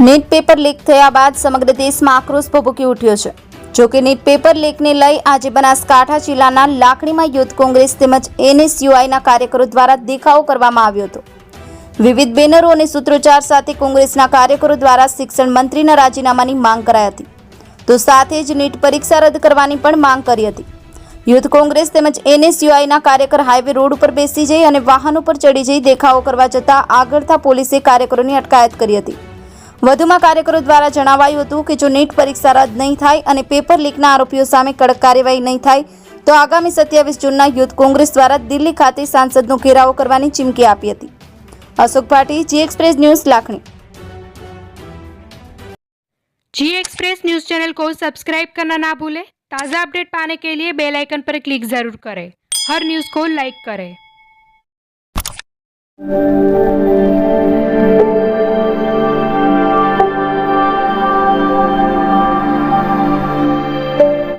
NEET paper leak થયા બાદ સમગ્ર દેશમાં આક્રોશ ભભૂકી ઉઠ્યો છે. જોકે નીટ પેપર લીકને લઈ આજે બનાસકાંઠા જિલ્લાના લાકડીમાં યુથ કોંગ્રેસ તેમજ એનએસયુઆઈના કાર્યકરો દ્વારા દેખાવો કરવામાં આવ્યો હતો. વિવિધ બેનરો અને સૂત્રોચ્ચાર સાથે કોંગ્રેસના કાર્યકરો દ્વારા શિક્ષણ મંત્રીના રાજીનામાની માંગ કરાઈ હતી. તો સાથે જ નીટ પરીક્ષા રદ કરવાની પણ માંગ કરી હતી. યુથ કોંગ્રેસ તેમજ એનએસયુઆઈના કાર્યકર હાઈવે રોડ ઉપર બેસી જઈ અને વાહનો પર ચડી જઈ દેખાવો કરવા જતાં આગળતા પોલીસે કાર્યકરોની અટકાયત કરી હતી. વધુમાં કાર્યકરો દ્વારા જણાવાયું હતું કે જો નીટ પરીક્ષા રદ નહીં થાય અને પેપર લીકના આરોપીઓ સામે કડક કાર્યવાહી નહીં થાય તો આગામી સત્યાવીસ જૂનના યુથ કોંગ્રેસ દ્વારા દિલ્હી ખાતે સાંસદનો ઘેરાવો કરવાની ચીમકી આપી હતી Ashok Bhati G Express News Lakhani G Express News channel को सब्सक्राइब करना ना भूलें ताज़ा अपडेट पाने के लिए बेल आइकन पर क्लिक ज़रूर करें हर न्यूज़ को लाइक करें